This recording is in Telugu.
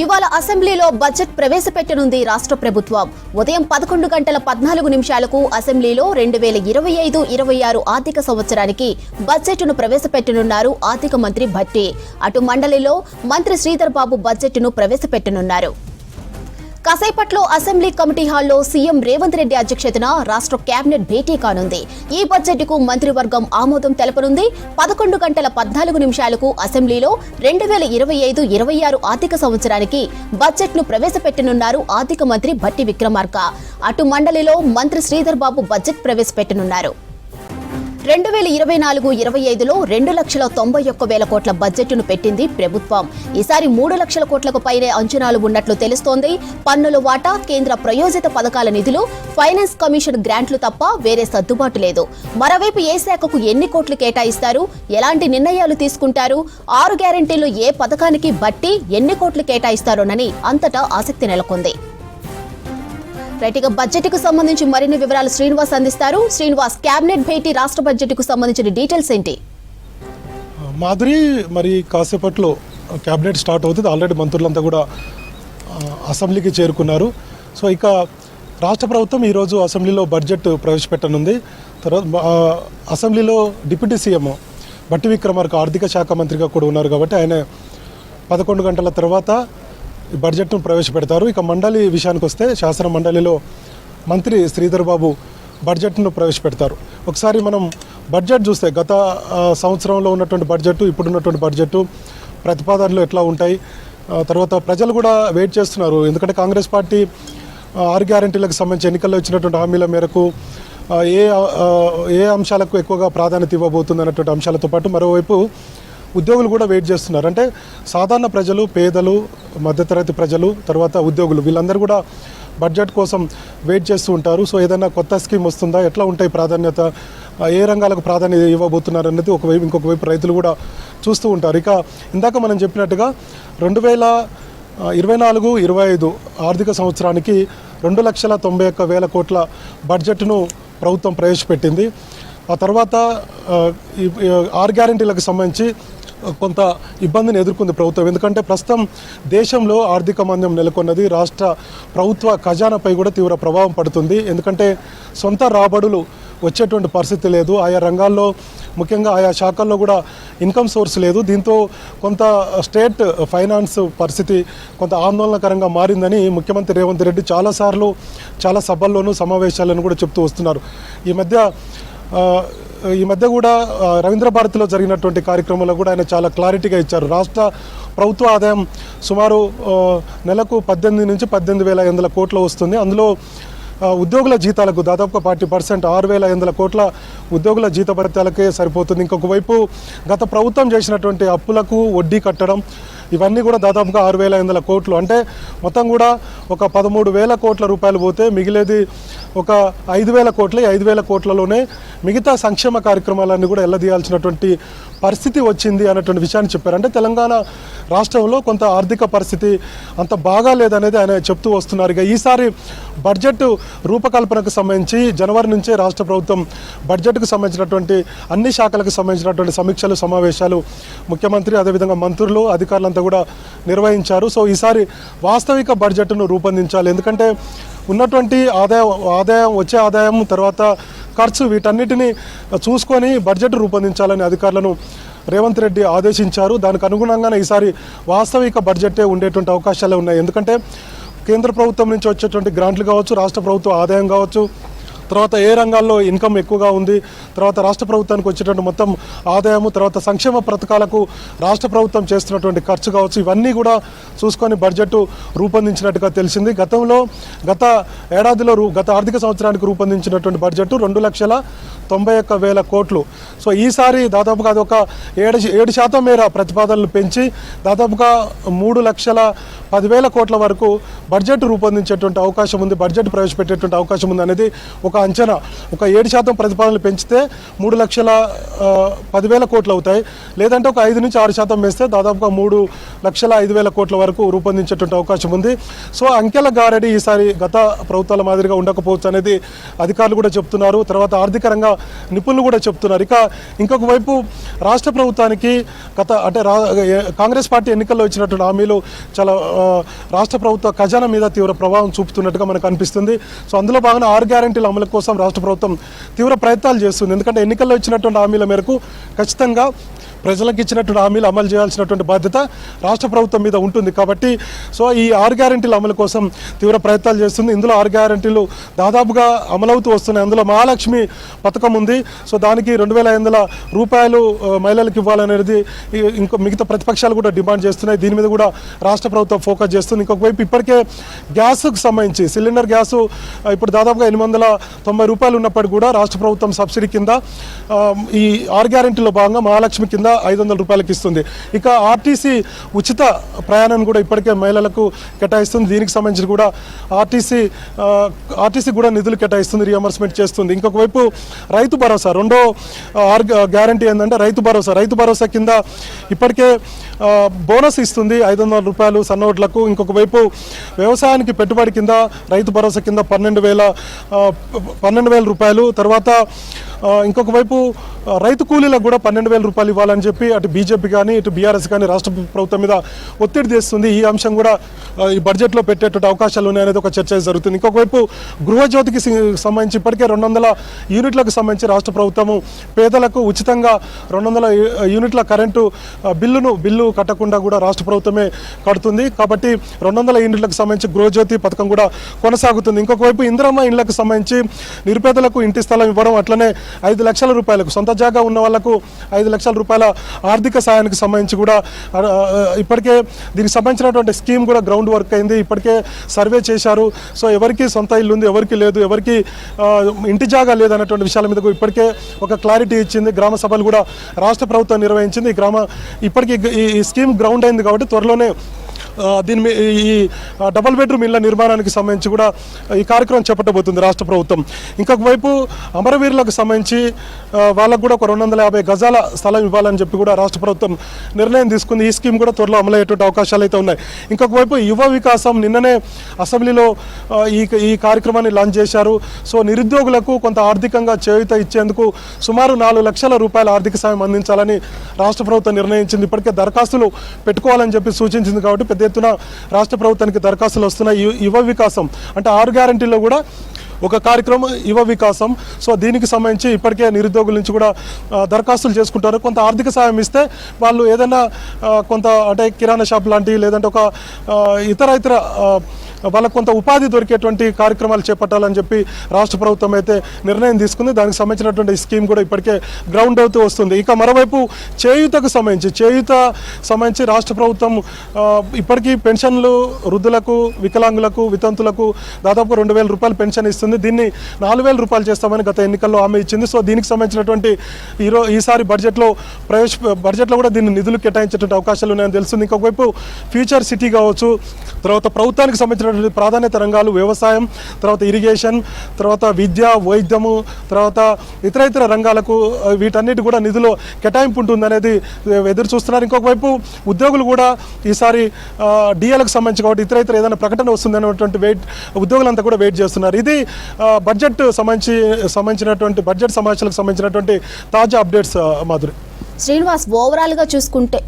ఇవాళ అసెంబ్లీలో బడ్జెట్ ప్రవేశపెట్టనుంది రాష్ట్ర ప్రభుత్వం. ఉదయం పదకొండు గంటల పద్నాలుగు నిమిషాలకు అసెంబ్లీలో రెండు వేల ఇరవై ఐదు ఇరవై ఆరు ఆర్థిక సంవత్సరానికి బడ్జెట్ను ప్రవేశపెట్టనున్నారు ఆర్థిక మంత్రి భట్టి. అటు మండలిలో మంత్రి శ్రీధర్ బాబు బడ్జెట్ను ప్రవేశపెట్టనున్నారు. కాసేపట్లో అసెంబ్లీ కమిటీ హాల్లో సీఎం రేవంత్ రెడ్డి అధ్యక్షతన రాష్ట్ర కేబినెట్ భేటీ కానుంది. ఈ బడ్జెట్కు మంత్రివర్గం ఆమోదం తెలపనుంది. పదకొండు గంటల పద్నాలుగు నిమిషాలకు అసెంబ్లీలో రెండు వేల ఇరవై ఐదు ఇరవై ఆరు ఆర్థిక సంవత్సరానికి బడ్జెట్ను ప్రవేశపెట్టనున్నారు ఆర్థిక మంత్రి భట్టి విక్రమార్క. అటు మండలిలో మంత్రి శ్రీధర్ బాబు బడ్జెట్ ప్రవేశపెట్టనున్నారు. రెండు వేల ఇరవై నాలుగు ఇరవై ఐదులో రెండు లక్షల తొంభై ఒక్క వేల కోట్ల బడ్జెట్ను పెట్టింది ప్రభుత్వం. ఈసారి మూడు లక్షల కోట్లకు పైనే అంచనాలు ఉన్నట్లు తెలుస్తోంది. పన్నుల వాటా కేంద్ర ప్రయోజిత పథకాల నిధులు ఫైనాన్స్ కమిషన్ గ్రాంట్లు తప్ప వేరే సర్దుబాటు లేదు. మరోవైపు ఏ శాఖకు ఎన్ని కోట్లు కేటాయిస్తారు? ఎలాంటి నిర్ణయాలు తీసుకుంటారు? ఆరు గ్యారంటీలు ఏ పథకానికి బట్టి ఎన్ని కోట్లు కేటాయిస్తారోనని అంతటా ఆసక్తి నెలకొంది. రైట్ ఇక బడ్జెట్కు సంబంధించి మరిన్ని వివరాలు శ్రీనివాస్ అందిస్తారు. శ్రీనివాస్ కేబినెట్ భేటీ రాష్ట్ర బడ్జెట్కు సంబంధించిన డీటెయిల్స్ ఏంటి? మాధురి మరి కాసేపట్లో క్యాబినెట్ స్టార్ట్ అవుతుంది. ఆల్రెడీ మంత్రులంతా కూడా అసెంబ్లీకి చేరుకున్నారు. సో ఇక రాష్ట్ర ప్రభుత్వం ఈరోజు అసెంబ్లీలో బడ్జెట్ ప్రవేశపెట్టనుంది. తర్వాత అసెంబ్లీలో డిప్యూటీ సీఎం బట్టి విక్రమార్క ఆర్థిక శాఖ మంత్రిగా కూడా ఉన్నారు కాబట్టి ఆయన పదకొండు గంటల తర్వాత బడ్జెట్ను ప్రవేశపెడతారు. ఇక మండలి విషయానికి వస్తే శాసన మండలిలో మంత్రి శ్రీధర్ బాబు బడ్జెట్ను ప్రవేశపెడతారు. ఒకసారి మనం బడ్జెట్ చూస్తే గత సంవత్సరంలో ఉన్నటువంటి బడ్జెట్ ఇప్పుడున్నటువంటి బడ్జెట్ ప్రతిపాదనలు ఎట్లా ఉంటాయి? తర్వాత ప్రజలు కూడా వెయిట్ చేస్తున్నారు. ఎందుకంటే కాంగ్రెస్ పార్టీ ఆరు గ్యారంటీలకు సంబంధించి ఎన్నికల్లో ఇచ్చినటువంటి హామీల మేరకు ఏ ఏ అంశాలకు ఎక్కువగా ప్రాధాన్యత ఇవ్వబోతుంది అన్నటువంటి అంశాలతో పాటు మరోవైపు ఉద్యోగులు కూడా వెయిట్ చేస్తున్నారు. అంటే సాధారణ ప్రజలు పేదలు మధ్యతరగతి ప్రజలు తర్వాత ఉద్యోగులు వీళ్ళందరూ కూడా బడ్జెట్ కోసం వెయిట్ చేస్తూ ఉంటారు. సో ఏదైనా కొత్త స్కీమ్ వస్తుందా? ఎట్లా ఉంటాయి ప్రాధాన్యత? ఏ రంగాలకు ప్రాధాన్యత ఇవ్వబోతున్నారు అనేది ఒకవైపు ఇంకొక వైపు రైతులు కూడా చూస్తూ ఉంటారు. ఇక ఇందాక మనం చెప్పినట్టుగా రెండు వేల ఇరవై నాలుగు ఇరవై ఐదు ఆర్థిక సంవత్సరానికి రెండు లక్షల తొంభై ఒక్క వేల కోట్ల బడ్జెట్ను ప్రభుత్వం ప్రవేశపెట్టింది. ఆ తర్వాత ఆర్ గ్యారంటీలకు సంబంధించి కొంత ఇబ్బందిని ఎదుర్కొంది ప్రభుత్వం. ఎందుకంటే ప్రస్తుతం దేశంలో ఆర్థిక మాంద్యం నెలకొన్నది. రాష్ట్ర ప్రభుత్వ ఖజానాపై కూడా తీవ్ర ప్రభావం పడుతుంది. ఎందుకంటే సొంత రాబడులు వచ్చేటువంటి పరిస్థితి లేదు. ఆయా రంగాల్లో ముఖ్యంగా ఆయా శాఖల్లో కూడా ఇన్కమ్ సోర్స్ లేదు. దీంతో కొంత స్టేట్ ఫైనాన్స్ పరిస్థితి కొంత ఆందోళనకరంగా మారిందని ముఖ్యమంత్రి రేవంత్ రెడ్డి చాలాసార్లు చాలా సభల్లోనూ సమావేశాలను కూడా చెప్తూ వస్తున్నారు. ఈ మధ్య ఈ మధ్య కూడా రవీంద్ర భారతిలో జరిగినటువంటి కార్యక్రమంలో కూడా ఆయన చాలా క్లారిటీగా ఇచ్చారు. రాష్ట్ర ప్రభుత్వ ఆదాయం సుమారు నెలకు పద్దెనిమిది నుంచి పద్దెనిమిది వేల ఐదు వందల కోట్లు వస్తుంది. అందులో ఉద్యోగుల జీతాలకు దాదాపుగా ఫార్టీ పర్సెంట్ ఆరు వేల ఐదు వందల కోట్ల ఉద్యోగుల జీత సరిపోతుంది. ఇంకొక వైపు గత ప్రభుత్వం చేసినటువంటి అప్పులకు వడ్డీ కట్టడం ఇవన్నీ కూడా దాదాపుగా ఆరు వేల ఎనిమిది వందల కోట్లు. అంటే మొత్తం కూడా ఒక పదమూడు వేల కోట్ల రూపాయలు పోతే మిగిలేది ఒక ఐదు వేల కోట్ల. ఐదు వేల కోట్లలోనే మిగతా సంక్షేమ కార్యక్రమాలన్నీ కూడా ఎల్లదీయాల్సినటువంటి పరిస్థితి వచ్చింది అన్నటువంటి విషయాన్ని చెప్పారు. అంటే తెలంగాణ రాష్ట్రంలో కొంత ఆర్థిక పరిస్థితి అంత బాగా లేదనేది ఆయన చెప్తూ వస్తున్నారు. ఇక ఈసారి బడ్జెట్ రూపకల్పనకు సంబంధించి జనవరి నుంచే రాష్ట్ర ప్రభుత్వం బడ్జెట్కు సంబంధించినటువంటి అన్ని శాఖలకు సంబంధించినటువంటి సమీక్షలు సమావేశాలు ముఖ్యమంత్రి అదేవిధంగా మంత్రులు అధికారులంతా కూడా నిర్వహించారు. సో ఈసారి వాస్తవిక బడ్జెట్ను రూపొందించాలి. ఎందుకంటే ఉన్నటువంటి ఆదాయం ఆదాయం వచ్చే ఆదాయం తర్వాత ఖర్చు వీటన్నిటిని చూసుకొని బడ్జెట్ రూపొందించాలని అధికారులను రేవంత్ రెడ్డి ఆదేశించారు. దానికి అనుగుణంగానే ఈసారి వాస్తవిక బడ్జెటే ఉండేటువంటి అవకాశాలే ఉన్నాయి. ఎందుకంటే కేంద్ర ప్రభుత్వం నుంచి వచ్చేటువంటి గ్రాంట్లు కావచ్చు రాష్ట్ర ప్రభుత్వ ఆదాయం కావచ్చు తర్వాత ఏ రంగాల్లో ఇన్కమ్ ఎక్కువగా ఉంది తర్వాత రాష్ట్ర ప్రభుత్వానికి వచ్చేటువంటి మొత్తం ఆదాయము తర్వాత సంక్షేమ పథకాలకు రాష్ట్ర ప్రభుత్వం చేస్తున్నటువంటి ఖర్చు కావచ్చు ఇవన్నీ కూడా చూసుకొని బడ్జెట్ రూపొందించినట్టుగా తెలిసింది. గతంలో గత ఏడాదిలో గత ఆర్థిక సంవత్సరానికి రూపొందించినటువంటి బడ్జెట్ రెండు లక్షల తొంభై ఒక్క వేల కోట్లు. సో ఈసారి దాదాపుగా అది ఒక ఏడు ఏడు శాతం మేర ప్రతిపాదనలు పెంచి దాదాపుగా మూడు లక్షల పదివేల కోట్ల వరకు బడ్జెట్ రూపొందించేటువంటి అవకాశం ఉంది. బడ్జెట్ ప్రవేశపెట్టేటువంటి అవకాశం ఉంది అనేది ఒక అంచనా. ఒక ఏడు శాతం ప్రతిపాదనలు పెంచితే మూడు లక్షల పదివేల కోట్లు అవుతాయి. లేదంటే ఒక ఐదు నుంచి ఆరు శాతం వేస్తే దాదాపుగా మూడు లక్షల ఐదు వేల కోట్ల వరకు రూపొందించేటువంటి అవకాశం ఉంది. సో అంకెల గారడి ఈసారి గత ప్రభుత్వాల మాదిరిగా ఉండకపోవచ్చు అనేది అధికారులు కూడా చెప్తున్నారు. తర్వాత ఆర్థిక రంగ నిపుణులు కూడా చెప్తున్నారు. ఇక ఇంకొక వైపు రాష్ట్ర ప్రభుత్వానికి గత అంటే కాంగ్రెస్ పార్టీ ఎన్నికల్లో ఇచ్చినటువంటి హామీలు చాలా రాష్ట్ర ప్రభుత్వ ఖజానా మీద తీవ్ర ప్రభావం చూపుతున్నట్టుగా మనకు అనిపిస్తుంది. సో అందులో భాగంగా ఆరు గ్యారెంటీల అమలు కోసం రాష్ట్ర ప్రభుత్వం తీవ్ర ప్రయత్నాలు చేస్తుంది. ఎందుకంటే ఎన్నికల్లో ఇచ్చినటువంటి హామీల మేరకు ఖచ్చితంగా ప్రజలకు ఇచ్చినటువంటి హామీలు అమలు చేయాల్సినటువంటి బాధ్యత రాష్ట్ర ప్రభుత్వం మీద ఉంటుంది కాబట్టి సో ఈ ఆరు గ్యారెంటీల అమలు కోసం తీవ్ర ప్రయత్నాలు చేస్తుంది. ఇందులో ఆరు గ్యారెంటీలు దాదాపుగా అమలవుతూ వస్తున్నాయి. అందులో మహాలక్ష్మి పథకం ఉంది. సో దానికి రెండు వేల ఐదు వందల రూపాయలు మహిళలకు ఇవ్వాలనేది ఇంకో మిగతా ప్రతిపక్షాలు కూడా డిమాండ్ చేస్తున్నాయి. దీని మీద కూడా రాష్ట్ర ప్రభుత్వం ఫోకస్ చేస్తుంది. ఇంకొక వైపు ఇప్పటికే గ్యాస్కు సంబంధించి సిలిండర్ గ్యాసు ఇప్పుడు దాదాపుగా ఎనిమిది వందల తొంభై రూపాయలు ఉన్నప్పటికీ కూడా రాష్ట్ర ప్రభుత్వం సబ్సిడీ కింద ఈ ఆరు గ్యారంటీలో భాగంగా మహాలక్ష్మి కింద ఐదు వందల రూపాయలకి ఇస్తుంది. ఇక ఆర్టీసీ ఉచిత ప్రయాణాన్ని కూడా ఇప్పటికే మహిళలకు కేటాయిస్తుంది. దీనికి సంబంధించి కూడా ఆర్టీసీ ఆర్టీసీ కూడా నిధులు కేటాయిస్తుంది రియంబర్స్మెంట్ చేస్తుంది. ఇంకొక వైపు రైతు భరోసా రెండో ఆర్ గ్యారంటీ ఏంటంటే రైతు భరోసా. రైతు భరోసా కింద ఇప్పటికే బోనస్ ఇస్తుంది ఐదు వందల రూపాయలు సన్నోట్లకు ఇంకొక వైపు వ్యవసాయానికి పెట్టుబడి కింద రైతు భరోసా కింద పన్నెండు వేల పన్నెండు వేల రూపాయలు. తర్వాత ఇంకొక వైపు రైతు కూలీలకు కూడా పన్నెండు వేల రూపాయలు ఇవ్వాలని చెప్పి అటు బీజేపీ కానీ ఇటు బీఆర్ఎస్ కానీ రాష్ట్ర ప్రభుత్వం మీద ఒత్తిడి తెస్తుంది. ఈ అంశం కూడా ఈ బడ్జెట్లో పెట్టేటువంటి అవకాశాలు ఉన్నాయనేది ఒక చర్చ జరుగుతుంది. ఇంకొక వైపు గృహజ్యోతికి సంబంధించి ఇప్పటికే రెండు వందల యూనిట్లకు సంబంధించి రాష్ట్ర ప్రభుత్వము పేదలకు ఉచితంగా రెండు వందల యూనిట్ల కరెంటు బిల్లును బిల్లు కట్టకుండా కూడా రాష్ట్ర ప్రభుత్వమే కడుతుంది. కాబట్టి రెండు వందల యూనిట్లకు సంబంధించి గృహజ్యోతి పథకం కూడా కొనసాగుతుంది. ఇంకొక వైపు ఇందిరమ్మ ఇండ్లకు సంబంధించి నిరుపేదలకు ఇంటి స్థలం ఇవ్వడం అట్లనే ఐదు లక్షల రూపాయలకు సొంత జాగా ఉన్న వాళ్ళకు ఐదు లక్షల రూపాయల ఆర్థిక సాయానికి సంబంధించి కూడా ఇప్పటికే దీనికి సంబంధించినటువంటి స్కీమ్ కూడా గ్రౌండ్ వర్క్ అయింది. ఇప్పటికే సర్వే చేశారు. సో ఎవరికి సొంత ఇల్లు ఉంది ఎవరికి లేదు ఎవరికి ఇంటి జాగా లేదన్నటువంటి విషయాల మీద ఇప్పటికే ఒక క్లారిటీ ఇచ్చింది. గ్రామ సభలు కూడా రాష్ట్ర ప్రభుత్వం నిర్వహించింది. ఈ గ్రామ ఇప్పటికీ ఈ- స్కీమ్ గ్రౌండ్ అయింది కాబట్టి త్వరలోనే దీని మీ ఈ డబుల్ బెడ్రూమ్ ఇళ్ళ నిర్మాణానికి సంబంధించి కూడా ఈ కార్యక్రమం చేపట్టబోతుంది రాష్ట్ర ప్రభుత్వం. ఇంకొక వైపు అమరవీరులకు సంబంధించి వాళ్ళకు కూడా ఒక రెండు వందల యాభై గజాల స్థలం ఇవ్వాలని చెప్పి కూడా రాష్ట్ర ప్రభుత్వం నిర్ణయం తీసుకుంది. ఈ స్కీమ్ కూడా త్వరలో అమలయ్యేటువంటి అవకాశాలు అయితే ఉన్నాయి. ఇంకొక వైపు యువ వికాసం నిన్ననే అసెంబ్లీలో ఈ ఈ కార్యక్రమాన్ని లాంచ్ చేశారు. సో నిరుద్యోగులకు కొంత ఆర్థికంగా చేయూత ఇచ్చేందుకు సుమారు నాలుగు లక్షల రూపాయల ఆర్థిక సాయం అందించాలని రాష్ట్ర ప్రభుత్వం నిర్ణయించింది. ఇప్పటికే దరఖాస్తులు పెట్టుకోవాలని చెప్పి సూచించింది కాబట్టి పెద్ద ఎత్తున రాష్ట్ర ప్రభుత్వానికి దరఖాస్తులు వస్తున్నాయి. యువ వికాసం అంటే ఆరు గ్యారంటీలో కూడా ఒక కార్యక్రమం యువ వికాసం. సో దీనికి సంబంధించి ఇప్పటికే నిరుద్యోగుల నుంచి కూడా దరఖాస్తులు చేసుకుంటారు. కొంత ఆర్థిక సాయం ఇస్తే వాళ్ళు ఏదైనా కొంత అంటే కిరాణా షాప్ లాంటివి లేదంటే ఒక ఇతర ఇతర వాళ్ళకు కొంత ఉపాధి దొరికేటువంటి కార్యక్రమాలు చేపట్టాలని చెప్పి రాష్ట్ర ప్రభుత్వం అయితే నిర్ణయం తీసుకుంది. దానికి సంబంధించినటువంటి స్కీమ్ కూడా ఇప్పటికే గ్రౌండ్ అవుతూ వస్తుంది. ఇక మరోవైపు చేయూతకు సంబంధించి చేయూత సంబంధించి రాష్ట్ర ప్రభుత్వం ఇప్పటికీ పెన్షన్లు వృద్ధులకు వికలాంగులకు వితంతులకు దాదాపు రెండు వేల రూపాయలు పెన్షన్ ఇస్తుంది. దీన్ని నాలుగు వేల రూపాయలు చేస్తామని గత ఎన్నికల్లో హామీ ఇచ్చింది. సో దీనికి సంబంధించినటువంటి ఈరో ఈసారి బడ్జెట్లో ప్రవేశ బడ్జెట్లో కూడా దీన్ని నిధులు కేటాయించేటువంటి అవకాశాలు ఉన్నాయని తెలుస్తుంది. ఇంకొకవైపు ఫ్యూచర్ సిటీ కావచ్చు తర్వాత ప్రభుత్వానికి సంబంధించిన ఉన్నటువంటి ప్రాధాన్యత రంగాలు వ్యవసాయం తర్వాత ఇరిగేషన్ తర్వాత విద్య వైద్యము తర్వాత ఇతర ఇతర రంగాలకు వీటన్నిటి కూడా నిధులు కేటాయింపు ఉంటుంది అనేది ఎదురు చూస్తున్నారు. ఇంకొక వైపు ఉద్యోగులు కూడా ఈసారి డిఎల్కి సంబంధించి కాబట్టి ఇతర ఇతర ఏదైనా ప్రకటన వస్తుంది అనేటువంటి వెయిట్ ఉద్యోగులంతా కూడా వెయిట్ చేస్తున్నారు. ఇది బడ్జెట్ సంబంధించి సంబంధించినటువంటి బడ్జెట్ సమావేశాలకు సంబంధించినటువంటి తాజా అప్డేట్స్ మాధురి. శ్రీనివాస్ ఓవరాల్గా చూసుకుంటే